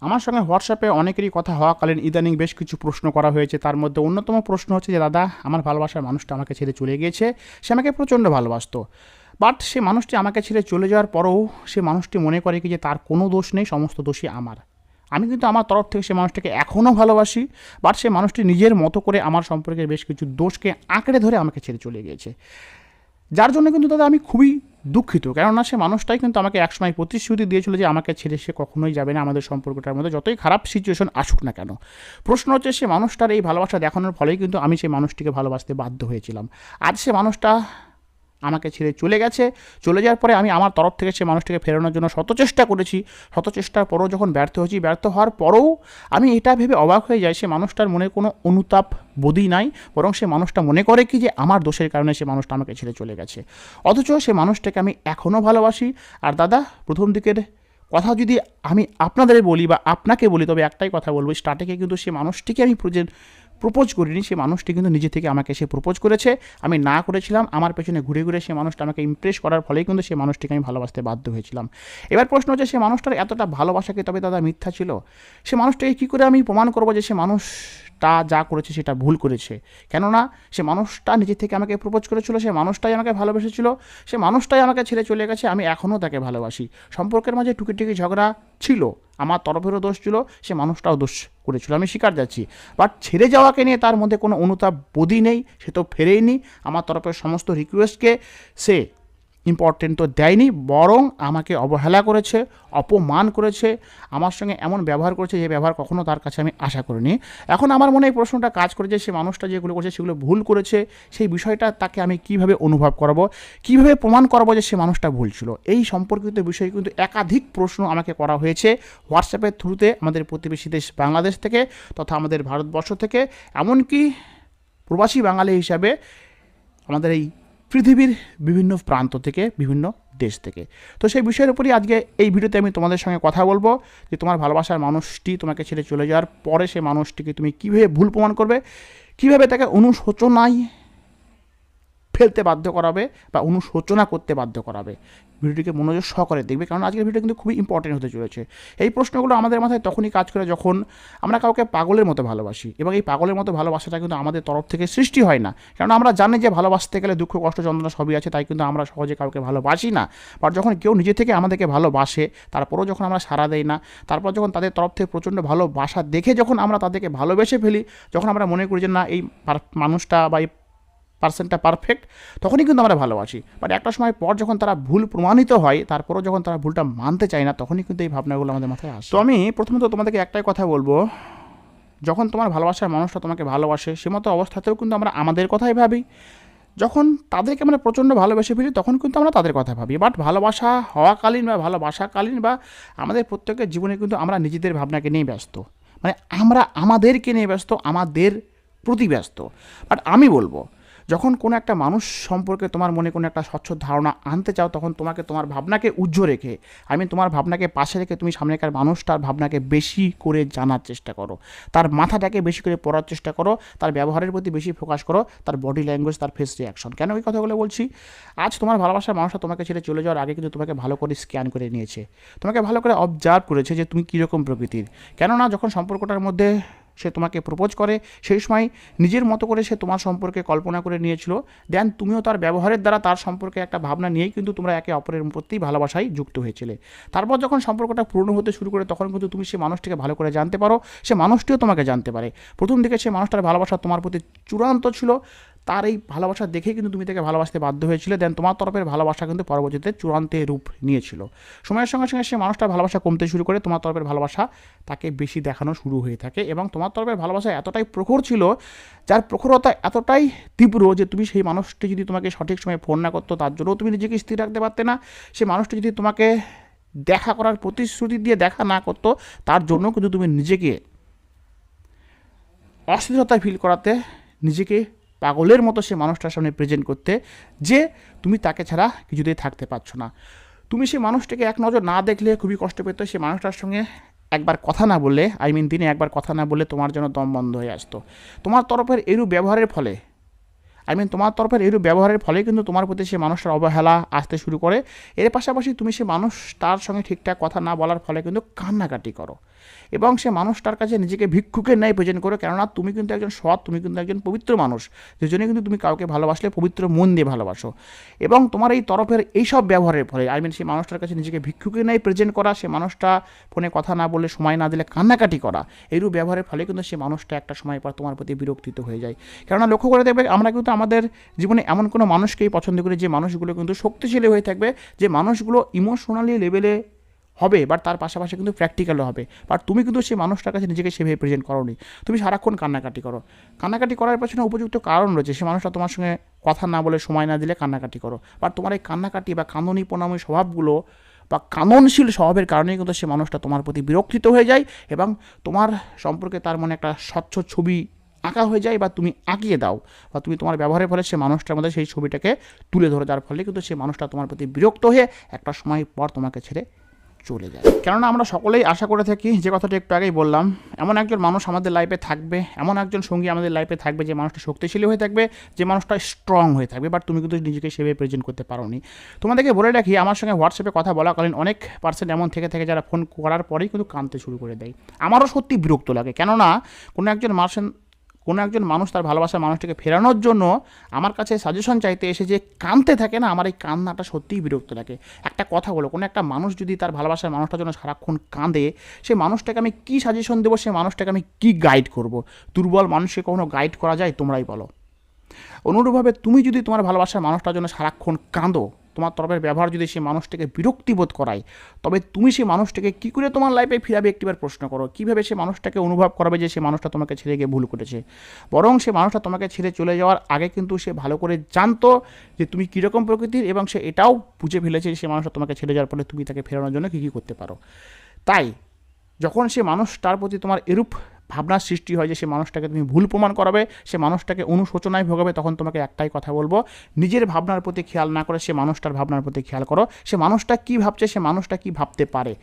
আমার সঙ্গে হোয়াটসঅ্যাপে অনেকেরই কথা হওয়াকালীন ইদানিং বেশ কিছু প্রশ্ন করা হয়েছে। তার মধ্যে অন্যতম প্রশ্ন হচ্ছে যে, দাদা, আমার ভালোবাসার মানুষটা আমাকে ছেড়ে চলে গিয়েছে। সে আমাকে প্রচণ্ড ভালোবাসতো। বাট সে মানুষটি আমাকে ছেড়ে চলে যাওয়ার পরেও সে মানুষটি মনে করে কি যে, তার কোনো দোষ নেই, সমস্ত দোষই আমার। আমি কিন্তু আমার তরফ থেকে সে মানুষটাকে এখনও ভালোবাসি, বাট সে মানুষটি নিজের মতো করে আমার সম্পর্কে বেশ কিছু দোষকে আঁকড়ে ধরে আমাকে ছেড়ে চলে গিয়েছে। যার জন্য কিন্তু দাদা আমি খুবই দুঃখিত। কেননা সে মানুষটাই কিন্তু আমাকে একসময় প্রতিশ্রুতি দিয়েছিল যে আমাকে ছেড়ে সে কখনোই যাবে না আমাদের সম্পর্কটার মধ্যে। যতই খারাপ সিচুয়েশন আসুক না কেন। প্রশ্ন হচ্ছে সে মানুষটার এই ভালোবাসা দেখানোর ফলেই কিন্তু আমি সেই মানুষটিকে ভালোবাসতে বাধ্য হয়েছিলাম। আজ সে মানুষটা আমাকে ছেড়ে চলে গেছে। চলে যাওয়ার পরে আমি আমার তরফ থেকে সে মানুষটিকে ফেরানোর জন্য শত চেষ্টা করেছি। শত চেষ্টার পরেও যখন ব্যর্থ হয়েছি, ব্যর্থ হওয়ার পরেও আমি এটা ভেবে অবাক হয়ে যাই, সে মানুষটার মনে কোনো অনুতাপ বোধই নাই, বরং সে মানুষটা মনে করে কি যে আমার দোষের কারণে সে মানুষটা আমাকে ছেড়ে চলে গেছে। অথচ সে মানুষটাকে আমি এখনও ভালোবাসি। আর দাদা, প্রথম দিকের কথা যদি আমি আপনাদের বলি বা আপনাকে বলি, তবে একটাই কথা বলব, স্টার্টিংয়ে কিন্তু সে মানুষটিকে আমি প্রপোজ করিনি সে মানুষটি কিন্তু নিজে থেকে আমাকে সে প্রোপোজ করেছে। আমি না করেছিলাম, আমার পেছনে ঘুরে ঘুরে সে মানুষটা আমাকে ইমপ্রেস করার ফলেই কিন্তু সে মানুষটিকে আমি ভালোবাসতে বাধ্য হয়েছিলাম। এবার প্রশ্ন হচ্ছে সে মানুষটার এতটা ভালোবাসাকে তবে দাদা মিথ্যা ছিল? সে মানুষটাকে কী করে আমি প্রমাণ করব যে সে মানুষটা যা করেছে সেটা ভুল করেছে। কেননা সে মানুষটা নিজে থেকে আমাকে প্রপোজ করেছিল, সে মানুষটাই আমাকে ভালোবেসেছিল, সে মানুষটাই আমাকে ছেড়ে চলে গেছে, আমি এখনও তাকে ভালোবাসি। সম্পর্কের মাঝে টুকিটুকি ঝগড়া ছিল, আমার তরফেরও দোষ ছিল, সে মানুষটাও দোষ করেছিল, আমি স্বীকার যাচ্ছি। বাট ছেড়ে যাওয়াকে নিয়ে তার মধ্যে কোনো অনুতাপ বোধই নেই, সে তো ফেরেইনি। আমার তরফের সমস্ত রিকোয়েস্টকে সে ইম্পর্টেন্ট তো দেয়নি, বরং আমাকে অবহেলা করেছে, অপমান করেছে, আমার সঙ্গে এমন ব্যবহার করেছে যে ব্যবহার কখনও তার কাছে আমি আশা করিনি। এখন আমার মনে এই প্রশ্নটা কাজ করে যে সে মানুষটা যেগুলো করেছে, সেগুলো ভুল করেছে, সেই বিষয়টা তাকে আমি কীভাবে অনুভব করাবো, কীভাবে প্রমাণ করাবো যে সে মানুষটা ভুল ছিল? এই সম্পর্কিত বিষয়ে কিন্তু একাধিক প্রশ্ন আমাকে করা হয়েছে হোয়াটসঅ্যাপের থ্রুতে আমাদের প্রতিবেশী দেশ বাংলাদেশ থেকে তথা আমাদের ভারতবর্ষ থেকে। এমনকি প্রবাসী বাঙালি হিসাবে আমাদের এই পৃথিবীর বিভিন্ন প্রান্ত থেকে, বিভিন্ন দেশ থেকে। তো সেই বিষয়ের উপরই আজকে এই ভিডিওতে আমি তোমাদের সঙ্গে কথা বলব, যে তোমার ভালোবাসার মানুষটি তোমাকে ছেড়ে চলে যাওয়ার পরে সে মানুষটিকে তুমি কীভাবে ভুল প্রমাণ করবে, কীভাবে তাকে অনুশোচনায় ফেলতে বাধ্য করাবে বা অনুশোচনা করতে বাধ্য করাবে। ভিডিওটিকে মনোযোগ সহকারে দেখবে, কারণ আজকের ভিডিও কিন্তু খুবই ইম্পর্টেন্ট হতে চলেছে। এই প্রশ্নগুলো আমাদের মাথায় তখনই কাজ করে যখন আমরা কাউকে পাগলের মতো ভালোবাসি এবং এই পাগলের মতো ভালোবাসাটা কিন্তু আমাদের তরফ থেকে সৃষ্টি হয় না। কারণ আমরা জানি যে ভালোবাসতে গেলে দুঃখ, কষ্ট, যন্ত্রণা সবই আছে, তাই কিন্তু আমরা সহজে কাউকে ভালোবাসি না। বাট যখন কেউ নিজে থেকে আমাদেরকে ভালোবাসে, তারপরেও যখন আমরা সাড়া দেই না, তারপর যখন তাদের তরফ থেকে প্রচণ্ড ভালোবাসা দেখে যখন আমরা তাদেরকে ভালোবেসে ফেলি, যখন আমরা মনে করি যে না, এই মানুষটা বা এই পার্সনটা পারফেক্ট তখনই কিন্তু আমরা ভালোবাসি বাট একটা সময় পর যখন তারা ভুল প্রমাণিত হয়, তারপরও যখন তারা ভুলটা মানতে চায় না, তখনই কিন্তু এই ভাবনাগুলো আমাদের মাথায় আসে। তো আমি প্রথমত তোমাদেরকে একটাই কথা বলব, যখন তোমার ভালোবাসার মানুষটা তোমাকে ভালোবাসে, সে মতো অবস্থাতেও কিন্তু আমরা আমাদের কথাই ভাবি। যখন তাদেরকে আমরা প্রচণ্ড ভালোবেসে ফেলি, তখন কিন্তু আমরা তাদের কথা ভাবি। বাট ভালোবাসা হওয়াকালীন বা ভালোবাসাকালীন বা আমাদের প্রত্যেকের জীবনে কিন্তু আমরা নিজেদের ভাবনাকে নিয়ে ব্যস্ত। মানে আমরা আমাদেরকে নিয়ে ব্যস্ত, আমাদের প্রতি ব্যস্ত। বাট আমি বলব যখন কোনো একটা মানুষ সম্পর্কে তোমার মনে কোনো একটা স্বচ্ছ ধারণা আনতে চাও, তখন তোমাকে তোমার ভাবনাকে উজ্জ্ব রেখে আমি তোমার ভাবনাকে পাশে রেখে তুমি সামনেকার মানুষটার ভাবনাকে বেশি করে জানার চেষ্টা করো। তার মাথাটাকে বেশি করে পড়ার চেষ্টা করো, তার ব্যবহারের প্রতি বেশি ফোকাস করো, তার বডি ল্যাঙ্গুয়েজ তার ফেস রিয়াকশন কেন এই কথাগুলো বলছি? আজ তোমার ভালোবাসার মানুষটা তোমাকে ছেড়ে চলে যাওয়ার আগে কিন্তু তোমাকে ভালো করে স্ক্যান করে নিয়েছে। তোমাকে ভালো করে অবজার্ভ করেছে যে তুমি কীরকম প্রকৃতির। কেননা যখন সম্পর্কটার মধ্যে সে তোমাকে প্রপোজ করে, সেই সময় নিজের মতো করে সে তোমার সম্পর্কে কল্পনা করে নিয়েছিল। দেন তুমিও তার ব্যবহারের দ্বারা তার সম্পর্কে একটা ভাবনা নিয়েই কিন্তু তোমরা একে অপরের প্রতি ভালোবাসায় যুক্ত হয়েছিলে। তারপর যখন সম্পর্কটা পূর্ণ হতে শুরু করে, তখন কিন্তু তুমি সে মানুষটিকে ভালো করে জানতে পারো, সে মানুষটিও তোমাকে জানতে পারে। প্রথম দিকে সে মানুষটার ভালোবাসা তোমার প্রতি চূড়ান্ত ছিল। তার এই ভালোবাসা দেখেই কিন্তু তুমি তাকে ভালোবাসতে বাধ্য হয়েছিলে দেন তোমার তরফের ভালোবাসা কিন্তু পরবর্তীতে চূড়ান্তে রূপ নিয়েছিল। সময়ের সঙ্গে সঙ্গে সে মানুষটার ভালোবাসা কমতে শুরু করে, তোমার তরফের ভালোবাসা তাকে বেশি দেখানো শুরু হয়ে থাকে এবং তোমার তরফের ভালোবাসা এতটাই প্রখর ছিল, যার প্রখরতা এতটাই তীব্র যে তুমি সেই মানুষটি যদি তোমাকে সঠিক সময়ে ফোন না করতো, তার জন্যও তুমি নিজেকে স্থির রাখতে পারতে না। সে মানুষটি যদি তোমাকে দেখা করার প্রতিশ্রুতি দিয়ে দেখা না করতো, তার জন্য কিন্তু তুমি নিজেকে অস্থিরতা ফিল করাতে, নিজেকে পাগলের মতো সে মানুষটার সামনে প্রেজেন্ট করতে যে তুমি তাকে ছাড়া কিছুতেই থাকতে পারছ না। তুমি সেই মানুষটাকে এক নজর না দেখলে খুবই কষ্ট পেত, সে মানুষটার সঙ্গে একবার কথা না বললে আই মিন দিনে একবার কথা না বললে তোমার জন্য দম বন্ধ হয়ে আসতো। তোমার তরফের এরূপ ব্যবহারের ফলে আই মিন তোমার তরফের এরূপ ব্যবহারের ফলে কিন্তু তোমার প্রতি সে মানুষটার অবহেলা আসতে শুরু করে। এর পাশাপাশি তুমি সে মানুষ তার সঙ্গে ঠিকঠাক কথা না বলার ফলে কিন্তু কান্নাকাটি করো। এবং সে মানুষটার কাছে নিজেকে ভিক্ষুকের ন্যায় প্রেজেন্ট করো, কেননা তুমি কিন্তু একজন সৎ, তুমি কিন্তু একজন পবিত্র মানুষ। যেজন্য কিন্তু তুমি কাউকে ভালোবাসলে পবিত্র মন দিয়ে ভালোবাসো। এবং তোমার এই তরফের এইসব ব্যবহারের ফলে আই মিন সেই মানুষটার কাছে নিজেকে ভিক্ষুকের ন্যায় প্রেজেন্ট করা, সে মানুষটা ফোনে কথা না বলে সময় না দিলে কান্নাকাটি করা, এইরূপ ব্যবহারের ফলে কিন্তু সে মানুষটা একটা সময় পর তোমার প্রতি বিরক্তিত হয়ে যায়। কেননা লক্ষ্য করে দেখবে, আমরা কিন্তু আমাদের জীবনে এমন কোনো মানুষকেই পছন্দ করি যে মানুষগুলো কিন্তু শক্তিশালী হয়ে থাকবে, যে মানুষগুলো ইমোশনালি লেভেলে হবে বাট তার পাশাপাশি কিন্তু প্র্যাকটিক্যালও হবে। বাট তুমি কিন্তু সেই মানুষটার কাছে নিজেকে সেভাবে প্রেজেন্ট করোনি। তুমি সারাক্ষণ কান্নাকাটি করো। কান্নাকাটি করার পেছনে উপযুক্ত কারণ রয়েছে, সে মানুষটা তোমার সঙ্গে কথা না বলে সময় না দিলে কান্নাকাটি করো। বাট তোমার এই কান্নাকাটি বা কান্দনী প্রণামী স্বভাবগুলো বা কাননশীল স্বভাবের কারণেই কিন্তু সে মানুষটা তোমার প্রতি বিরক্তিত হয়ে যায় এবং তোমার সম্পর্কে তার মনে একটা স্বচ্ছ ছবি আঁকা হয়ে যায় বা তুমি আঁকিয়ে দাও বা তুমি তোমার ব্যবহারের ফলে সে মানুষটার মধ্যে সেই ছবিটাকে তুলে ধরে, যার ফলে কিন্তু সে মানুষটা তোমার প্রতি বিরক্ত হয়ে একটা সময় পর তোমাকে ছেড়ে চলে যায়। কেননা আমরা সকলেই আশা করে থাকি, যে কথাটি একটু আগেই বললাম, এমন একজন মানুষ আমাদের লাইফে থাকবে, এমন একজন সঙ্গী আমাদের লাইফে থাকবে, যে মানুষটা শক্তিশালী হয়ে থাকবে, যে মানুষটা স্ট্রং হয়ে থাকবে বাট তুমি কিন্তু নিজেকে সেভাবে প্রেজেন্ট করতে পারো নি তোমাদেরকে বলে রাখি, আমার সঙ্গে হোয়াটসঅ্যাপে কথা বলাকালীন অনেক পার্সেন্ট এমন থেকে থেকে যারা ফোন করার পরেই কিন্তু কানতে শুরু করে দেয়। আমারও সত্যি বিরক্ত লাগে, কেননা কোনো একজন মার্সেন কোনো একজন মানুষ তার ভালোবাসার মানুষটাকে ফেরানোর জন্য আমার কাছে সাজেশন চাইতে এসে যে কানতে থাকে না, আমার এই কান্নাটা সত্যিই বিরক্ত লাগে। একটা কথা বলো, কোনো একটা মানুষ যদি তার ভালোবাসার মানুষটার জন্য সারাক্ষণ কাঁদে, সে মানুষটাকে আমি কী সাজেশন দেবো, সে মানুষটাকে আমি কী গাইড করব? দুর্বল মানুষকে কখনো গাইড করা যায়? তোমরাই বলো। অনুরূপভাবে তুমি যদি তোমার ভালোবাসার মানুষটার জন্য সারাক্ষণ কাঁদো তোমার তরফের ব্যবহার যদি সেই মানুষটাকে বিরক্তিবোধ করায়, তবে তুমি সেই মানুষটাকে কী করে তোমার লাইফে ফিরাবে একটিবার প্রশ্ন করো। কীভাবে সে মানুষটাকে অনুভব করাবে যে সে মানুষটা তোমাকে ছেড়ে গিয়ে ভুল করেছে? বরং সে মানুষটা তোমাকে ছেড়ে চলে যাওয়ার আগে কিন্তু সে ভালো করে জানতো যে তুমি কীরকম প্রকৃতির এবং সে এটাও বুঝে ফেলেছে যে সে মানুষটা তোমাকে ছেড়ে যাওয়ার ফলে তুমি তাকে ফেরানোর জন্য কী কী করতে পারো। তাই, যখন সে মানুষটার প্রতি তোমার এরূপ ভাবনার সৃষ্টি হয় যে সে মানুষটাকে তুমি ভুল প্রমাণ করাবে, সে মানুষটাকে অনুশোচনায় ভোগাবে, তখন তোমাকে একটাই কথা বলব, নিজের ভাবনার প্রতি খেয়াল না করে সে মানুষটার ভাবনার প্রতি খেয়াল করো, সে মানুষটা কী ভাবছে, সে মানুষটা কী ভাবতে পারে।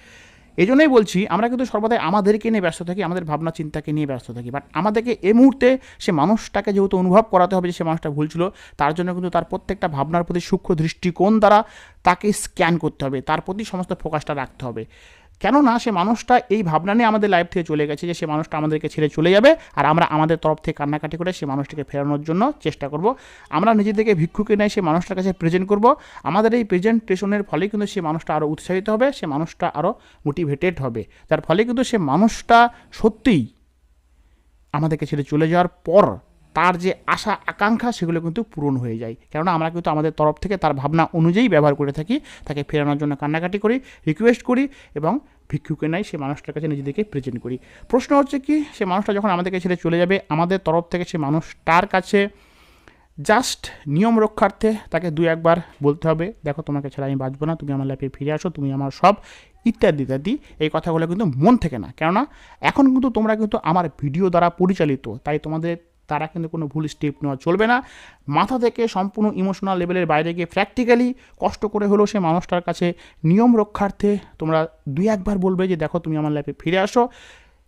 এই জন্যই বলছি, আমরা কিন্তু সর্বদাই আমাদেরকে নিয়ে ব্যস্ত থাকি, আমাদের ভাবনা চিন্তাকে নিয়ে ব্যস্ত থাকি বাট আমাদেরকে এই মুহূর্তে সে মানুষটাকে যেহেতু অনুভব করাতে হবে যে সে মানুষটা ভুল ছিল, তার জন্য কিন্তু তার প্রত্যেকটা ভাবনার প্রতি সূক্ষ্ম দৃষ্টিকোণ দ্বারা তাকে স্ক্যান করতে হবে, তার প্রতি সমস্ত ফোকাসটা রাখতে হবে। কেননা সে মানুষটা এই ভাবনা নিয়ে আমাদের লাইফ থেকে চলে গেছে যে সে মানুষটা আমাদেরকে ছেড়ে চলে যাবে আর আমরা আমাদের তরফ থেকে কান্নাকাটি করে সে মানুষটাকে ফেরানোর জন্য চেষ্টা করব। আমরা নিজেদেরকে ভিক্ষুকে নেয় সে মানুষটার কাছে প্রেজেন্ট করব। আমাদের এই প্রেজেন্টেশনের ফলে কিন্তু সে মানুষটা আরও উৎসাহিত হবে, সে মানুষটা আরও মোটিভেটেড হবে। যার ফলে কিন্তু সে মানুষটা সত্যিই আমাদেরকে ছেড়ে চলে যাওয়ার পর তার যে আশা, আকাঙ্ক্ষা সেগুলো কিন্তু পূরণ হয়ে যায়। কেননা আমরা কিন্তু আমাদের তরফ থেকে তার ভাবনা অনুযায়ী ব্যবহার করে থাকি, তাকে ফেরানোর জন্য কান্নাকাটি করি রিকোয়েস্ট করি এবং ভিক্ষুকে নাই সে মানুষটার কাছে নিজেদেরকে প্রেজেন্ট করি। প্রশ্ন হচ্ছে কি, সে মানুষটা যখন আমাদেরকে ছেড়ে চলে যাবে, আমাদের তরফ থেকে সে মানুষটার কাছে জাস্ট নিয়ম রক্ষার্থে তাকে দুই একবার বলতে হবে, দেখো, তোমাকে ছাড়া আমি বাঁচবো না, তুমি আমার লাইফে ফিরে আসো, তুমি আমার সব ইত্যাদি ইত্যাদি। এই কথাগুলো কিন্তু মন থেকে না। কেননা এখন কিন্তু তোমরা কিন্তু আমার ভিডিও দ্বারা পরিচালিত, তাই তোমাদের তারা কিন্তু কোনো ভুল স্টেপ নেওয়া চলবে না। মাথা থেকে সম্পূর্ণ ইমোশনাল লেভেলের বাইরে গিয়ে প্র্যাকটিক্যালি কষ্ট করে হলেও সে মানুষটার কাছে নিয়ম রক্ষার্থে তোমরা দুই একবার বলবে যে, দেখো, তুমি আমার লাইফে ফিরে আসো।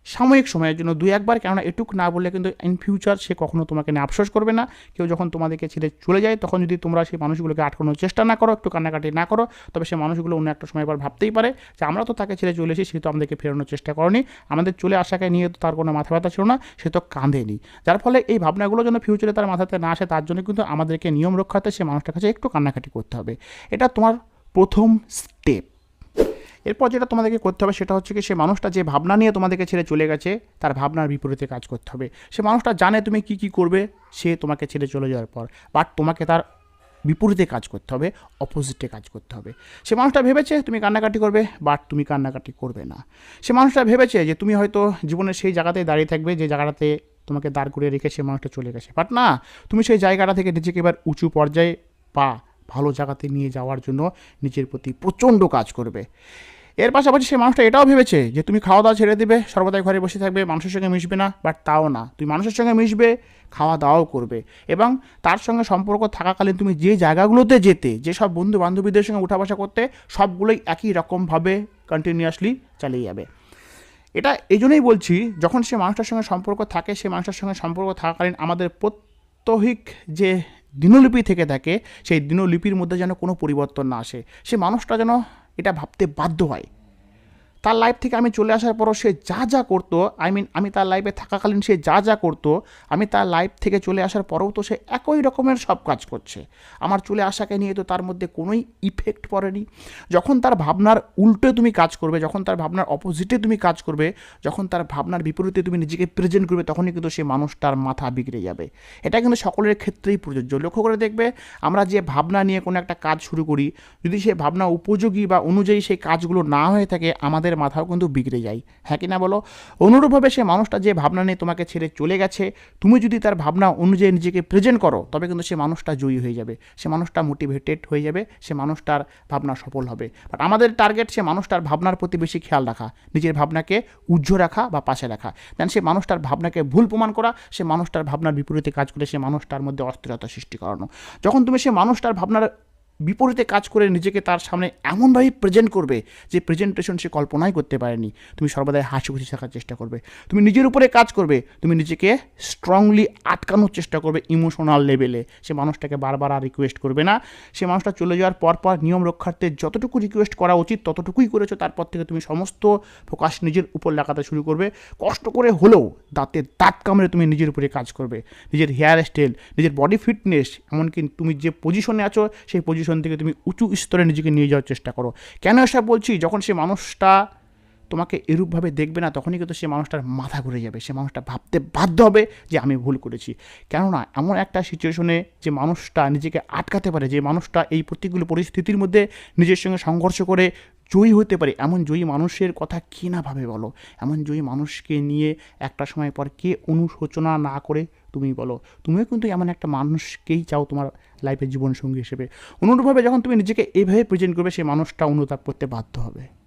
সাময়িক সময়ের জন্য। দুই একবার কেননা এটুক না বললে কিন্তু ইন ফিউচার সে কখনো তোমাকে নিয়ে আফসোস করবে না। কেউ যখন তোমাদেরকে ছেড়ে চলে যায়, তখন যদি তোমরা সেই মানুষগুলোকে আটকানোর চেষ্টা না করো, একটু কান্নাকাটি না করো, তবে সে মানুষগুলো অন্য একটা সময় পর ভাবতেই পারে যে, আমরা তো তাকে ছেড়ে চলে এসেছি, সে তো আমাদেরকে ফেরানোর চেষ্টা করনি। আমাদের চলে আসাকে নিয়ে তো তার কোনো মাথা ব্যথা ছিল না, সে তো কাঁদেনি। যার ফলে এই ভাবনাগুলো যেন ফিউচারে তার মাথাতে না আসে, তার জন্য কিন্তু আমাদেরকে নিয়ম রক্ষাতে সে মানুষটার কাছে একটু কান্নাকাটি করতে হবে। এটা তোমার প্রথম স্টেপ এরপর যেটা তোমাদেরকে করতে হবে সেটা হচ্ছে কি, সে মানুষটা যে ভাবনা নিয়ে তোমাদেরকে ছেড়ে চলে গেছে, তার ভাবনার বিপরীতে কাজ করতে হবে। সে মানুষটা জানে তুমি কি কি করবে, সে তোমাকে ছেড়ে চলে যাওয়ার পর। বাট তোমাকে তার বিপরীতে কাজ করতে হবে অপোজিটে কাজ করতে হবে। সে মানুষটা ভেবেছে তুমি কান্নাকাটি করবে বাট তুমি কান্নাকাটি করবে না। সে মানুষটা ভেবেছে যে তুমি হয়তো জীবনের সেই জায়গাতে দাঁড়িয়ে থাকবে, যে জায়গাটাতে তোমাকে দাঁড় করিয়ে রেখে সে মানুষটা চলে গেছে। বাট না, তুমি সেই জায়গাটা থেকে নিজেকে এবার উঁচু পর্যায়ে পা ভালো জায়গাতে নিয়ে যাওয়ার জন্য নিজের প্রতি প্রচণ্ড কাজ করবে। এর পাশাপাশি সে মানুষটা এটাও ভেবেছে যে, তুমি খাওয়া দাওয়া ছেড়ে দেবে, সর্বদাই ঘরে বসে থাকবে, মানুষের সঙ্গে মিশবে না। বাট তাও না, তুমি মানুষের সঙ্গে মিশবে খাওয়া দাওয়াও করবে এবং তার সঙ্গে সম্পর্ক থাকাকালীন তুমি যে জায়গাগুলোতে যেতে যেসব বন্ধু বান্ধবীদের সঙ্গে উঠা বসা করতে, সবগুলোই একই রকমভাবে কন্টিনিউয়াসলি চালিয়ে যাবে। এটা এই জন্যই বলছি, যখন সে মানুষটার সঙ্গে সম্পর্ক থাকে, সে মানুষটার সঙ্গে সম্পর্ক থাকাকালীন আমাদের প্রত্যহিক যে দিনলিপি থেকে থাকে সেই দিনলিপির মধ্যে যেন কোনো পরিবর্তন না আসে। সে মানুষটা যেন এটা ভাবতে বাধ্য হয়। তার লাইফ থেকে আমি চলে আসার পরও সে যা যা করতো আই মিন আমি তার লাইফে থাকাকালীন সে যা যা করতো, আমি তার লাইফ থেকে চলে আসার পরেও তো সে একই রকমের সব কাজ করছে। আমার চলে আসাকে নিয়ে তো তার মধ্যে কোনোই ইফেক্ট পড়েনি। যখন তার ভাবনার উল্টো তুমি কাজ করবে, যখন তার ভাবনার অপোজিটে তুমি কাজ করবে, যখন তার ভাবনার বিপরীতে তুমি নিজেকে প্রেজেন্ট করবে, তখনই কিন্তু সেই মানুষটার মাথা বিগড়ে যাবে। এটা কিন্তু সকলের ক্ষেত্রেই প্রযোজ্য। লক্ষ্য করে দেখবে, আমরা যে ভাবনা নিয়ে কোনো একটা কাজ শুরু করি, যদি সে ভাবনা উপযোগী বা অনুযায়ী সেই কাজগুলো না হয়ে থাকে, আমাদের মাথাও কিন্তু বিগড়ে যায়। হ্যাঁ কি না বলো? অনুরূপভাবে সে মানুষটা যে ভাবনা নিয়ে তোমাকে ছেড়ে চলে গেছে, তুমি যদি তার ভাবনা অনুযায়ী নিজেকে প্রেজেন্ট করো, তবে কিন্তু সে মানুষটা জয়ী হয়ে যাবে। সে মানুষটা মোটিভেটেড হয়ে যাবে, সে মানুষটার ভাবনা সফল হবে। বাট আমাদের টার্গেট সে মানুষটার ভাবনার প্রতি বেশি খেয়াল রাখা, নিজের ভাবনাকে উজ্জ্ব রাখা বা পাশে রাখা। দেন সে মানুষটার ভাবনাকে ভুল প্রমাণ করা, সে মানুষটার ভাবনার বিপরীতে কাজ করে সে মানুষটার মধ্যে অস্থিরতা সৃষ্টি করানো। যখন তুমি সে মানুষটার ভাবনার বিপরীতে কাজ করে নিজেকে তার সামনে এমনভাবে প্রেজেন্ট করবে যে প্রেজেন্টেশন সে কল্পনাই করতে পারেনি। তুমি সর্বদাই হাসি খুশি থাকার চেষ্টা করবে। তুমি নিজের উপরে কাজ করবে, তুমি নিজেকে স্ট্রংলি আটকানোর চেষ্টা করবে ইমোশনাল লেভেলে সে মানুষটাকে বারবার আর রিকোয়েস্ট করবে না। সে মানুষটা চলে যাওয়ার পর পর নিয়ম রক্ষার্থে যতটুকু রিকোয়েস্ট করা উচিত, ততটুকুই করেছ, তারপর থেকে তুমি সমস্ত ফোকাস নিজের উপর লাগাতে শুরু করবে। কষ্ট করে হলেও দাঁতে দাঁত কামড়ে তুমি নিজের উপরে কাজ করবে। নিজের হেয়ার স্টাইল নিজের বডি ফিটনেস এমনকি তুমি যে পজিশনে আছো, সেই পজিশন থেকে তুমি উঁচু স্তরে নিজেকে নিয়ে যাওয়ার চেষ্টা করো। কেন এসব বলছি? যখন সে মানুষটা তোমাকে এরূপভাবে দেখবে না, তখনই কিন্তু সে মানুষটার মাথা ঘুরে যাবে। সে মানুষটা ভাবতে বাধ্য হবে যে আমি ভুল করেছি। কেননা এমন একটা সিচুয়েশনে যে মানুষটা নিজেকে আটকাতে পারে, যে মানুষটা এই প্রত্যেকগুলো পরিস্থিতির মধ্যে নিজের সঙ্গে সংঘর্ষ করে জয়ী হতে পারে, এমন জয়ী মানুষের কথা কে না ভাবে বলো? এমন জয়ী মানুষকে নিয়ে একটা সময় পর কে অনুশোচনা না করে তুমি বলো। তুমিও কিন্তু এমন একটা মানুষকেই চাও তোমার লাইফের জীবনসঙ্গী হিসেবে। অনুরূপভাবে যখন তুমি নিজেকে এভাবে প্রেজেন্ট করবে, সেই মানুষটা অনুতাপ করতে বাধ্য হবে।